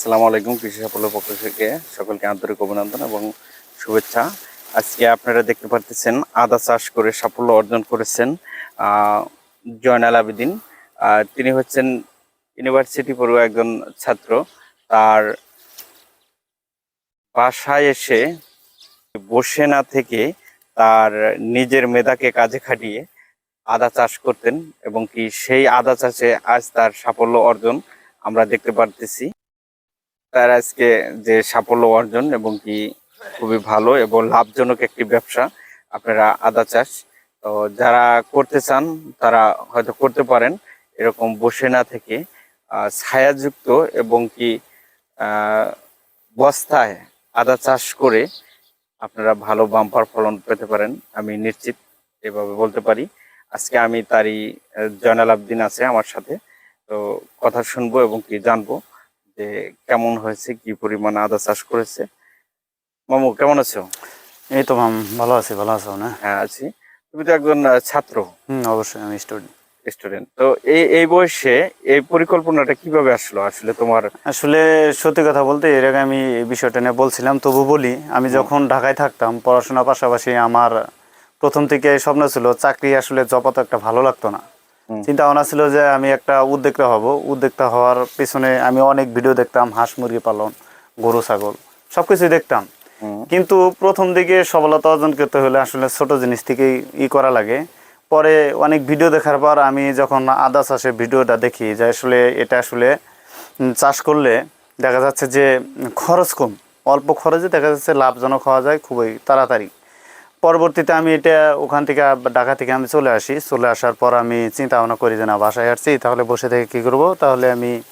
আসসালামু আলাইকুম, কৃষি সাফল্যের পক্ষ থেকে সকলকে আন্তরিক অভিনন্দন এবং শুভেচ্ছা। আজকে আপনারা দেখতে পাচ্ছেন আদা চাষ করে সাফল্য অর্জন করেছেন জয়নাল আবেদিন। তিনি হচ্ছেন ইউনিভার্সিটি পড়ুয়া একজন ছাত্র। তার বাসায় এসে বসে না থেকে তার নিজের মেধাকে কাজে খাটিয়ে আদা চাষ করতেন এবং কি সেই আদা চাষে আজ তার সাফল্য অর্জন আমরা দেখতে পারতেছি। তার আজকে যে সাফল্য অর্জন এবং কি খুবই ভালো এবং লাভজনক একটি ব্যবসা আপনারা আদা চাষ। তো যারা করতে চান, তারা হয়তো করতে পারেন এরকম বসে না থেকে ছায়াযুক্ত এবং কি বস্তায় আদা চাষ করে আপনারা ভালো বাম্পার ফলন পেতে পারেন, আমি নিশ্চিত এভাবে বলতে পারি। আজকে আমি তারই জয়নাল আবদিন আছে আমার সাথে। তো কথা শুনব এবং কি জানব। যে কেমন হয়েছে কি পরিমাণ আদা চাষ করেছে। মামু কেমন আছো? এই তো মাম ভালো আছি ভালো আছো না? হ্যাঁ আছি। তুমি তো একজন ছাত্র। হুম অবশ্যই আমি স্টুডেন্ট স্টুডেন্ট তো এই এই বয়সে এই পরিকল্পনাটা কীভাবে আসলো? আসলে তোমার আসলে সত্যি কথা বলতে এর আগে আমি এই বিষয়টা নিয়ে বলছিলাম তবু বলি আমি যখন ঢাকায় থাকতাম পড়াশোনার পাশাপাশি আমার প্রথম থেকে স্বপ্ন ছিল চাকরি আসলে জব তো একটা ভালো লাগতো না। চিন্তা ভাবনা ছিল যে আমি একটা উদ্যোক্তা হব। উদ্যোক্তা হওয়ার পিছনে আমি অনেক ভিডিও দেখতাম হাঁস মুরগি পালন গরু ছাগল সব কিছুই দেখতাম কিন্তু প্রথম দিকে সফলতা অর্জন করতে হলে আসলে ছোট জিনিস থেকেই ই করা লাগে। পরে অনেক ভিডিও দেখার পর আমি যখন আদা চাষের ভিডিওটা দেখি যে আসলে এটা আসলে চাষ করলে দেখা যাচ্ছে যে খরচ কম। অল্প খরচে দেখা যাচ্ছে লাভজনক হওয়া যায় খুবই তাড়াতাড়ি। পরবর্তীতে আমি এটা ওখান থেকে ঢাকা থেকে আমি চলে আসি। চলে আসার পর আমি চিন্তা ভাবনা করি যে, না, বাসায় আসছি, তাহলে বসে থেকে কী করব? তাহলে আমি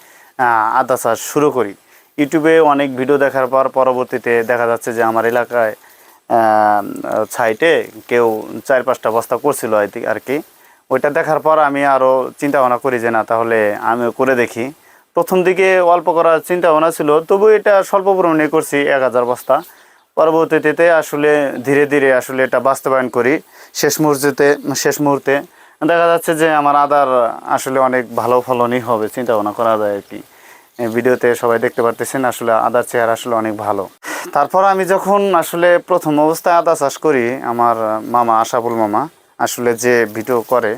আদা চাষ শুরু করি। ইউটিউবে অনেক ভিডিও দেখার পর পরবর্তীতে দেখা যাচ্ছে যে, আমার এলাকায় সাইটে কেউ চার পাঁচটা বস্তা করছিল আর কি- ওইটা দেখার পর আমি আরও চিন্তা ভাবনা করি যে, না, তাহলে আমিও করে দেখি। প্রথম দিকে অল্প করার চিন্তা ভাবনা ছিল, তবু এটা স্বল্প পরিমাণে করছি, এক হাজার বস্তা। পরবর্তীতে আসলে ধীরে ধীরে আসলে এটা বাস্তবায়ন করি। শেষ মুহূর্তে শেষ মুহূর্তে দেখা যাচ্ছে যে আমার আদার আসলে অনেক ভালো ফলনই হবে চিন্তা ভাবনা করা যায় আর কি। ভিডিওতে সবাই দেখতে পারতেছেন আসলে আদার চেহারা আসলে অনেক ভালো। তারপর আমি যখন আসলে প্রথম অবস্থায় আদা চাষ করি, আমার মামা, আশাফুল মামা আসলে যে ভিডিও করে,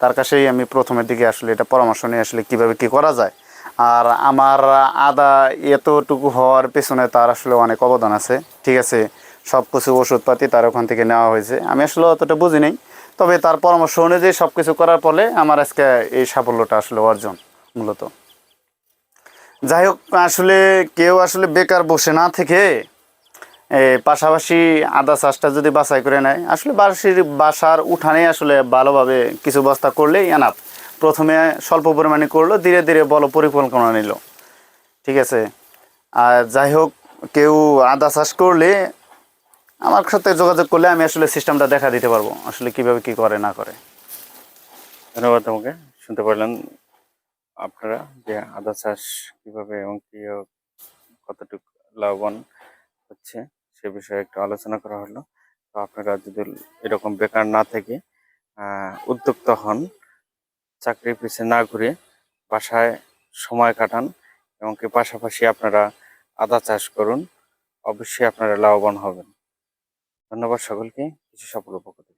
তার কাছেই আমি প্রথমের দিকে আসলে এটা পরামর্শ নিয়ে আসলে কীভাবে কি করা যায় আর আমার আদা এতটুকু হওয়ার পেছনে তার আসলে অনেক অবদান আছে। ঠিক আছে সব কিছু ওষুধপাতি তার ওখান থেকে নেওয়া হয়েছে। আমি আসলে অতটা বুঝি নেই, তবে তার পরামর্শ অনুযায়ী সব কিছু করার ফলে আমার আজকে এই সাফল্যটা আসলে অর্জন, মূলত। যাই হোক, আসলে কেউ আসলে বেকার বসে না থেকে পাশাপাশি আদা চাষটা যদি বাছাই করে নেয়, আসলে বাসির বাসার উঠানে আসলে ভালোভাবে কিছু বস্তা করলেই এনাফ প্রথমে স্বল্প পরিমাণে করল, ধীরে ধীরে বলো পরিকল্পনা নিল। ঠিক আছে? আর যাই হোক, কেউ আদা চাষ করলে আমার সাথে যোগাযোগ করলে আমি আসলে সিস্টেমটা দেখা দিতে পারব, আসলে কীভাবে কি করে, না করে। ধন্যবাদ তোমাকে। শুনতে পারলেন আপনারা যে আদা চাষ কীভাবে এবং কি কতটুকু লাভবান হচ্ছে, সে বিষয়ে একটু আলোচনা করা হলো। তো আপনারা যদি এরকম বেকার না থেকে উদ্যোক্তা হন চাকরির পিছনে না ঘুরে বাসায় সময় কাটান এবং কি পাশাপাশি আপনারা আদা চাষ করুন, অবশ্যই আপনারা লাভবান হবেন। ধন্যবাদ সকলকে, কিছু সফল উপকৃত